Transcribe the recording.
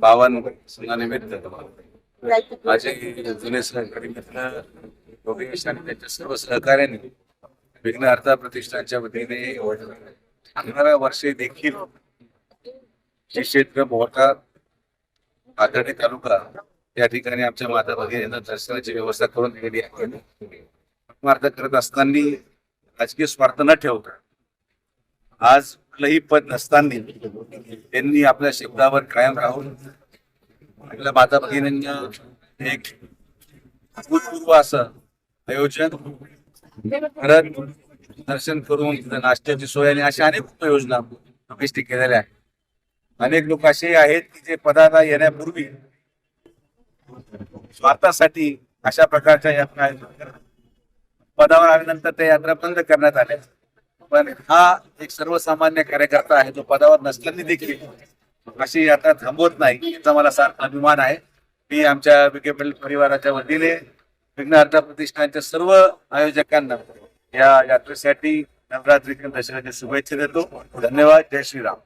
पावन सणानिमित्त माझे जुने सहकारी मित्र योगेश आणि त्यांच्या सर्व सहकार्याने विघ्न अर्था प्रतिष्ठानच्या वतीने येणाऱ्या वर्षे देखील जे क्षेत्र मोठा आदर्णी तालुका त्या ठिकाणी आमच्या माता भगिनींना दर्शनाची व्यवस्था करून दिलेली आहे. करत असताना राजकीय स्वार्थ न ठेवता आज कुठलंही पद नसताना त्यांनी आपल्या शब्दावर कायम राहून आपल्या माता भगिनींना एक अभूतपूर्व असं आयोजन परत दर्शन करून तिथं नाश्त्याची सोय आणि अशा अनेक उपयोजना गोष्टी केलेल्या आहेत अनेक लोक असे आहेत की जे पदाला येण्यापूर्वी स्वार्थासाठी अशा प्रकारच्या यात्रा करतात. पदावर आल्यानंतर त्या यात्रा बंद करण्यात आल्या पण हा एक सर्वसामान्य कार्यकर्ता आहे जो पदावर नसल्याने देखील अशी यात्रा थांबवत नाही याचा मला सार्थ अभिमान आहे. मी आमच्या विखे पाटील परिवाराच्या वतीने विघ्नहर्ता प्रतिष्ठानच्या सर्व आयोजकांना या यात्रेसाठी नवरात्री दसऱ्याच्या शुभेच्छा देतो. धन्यवाद. जय श्रीराम.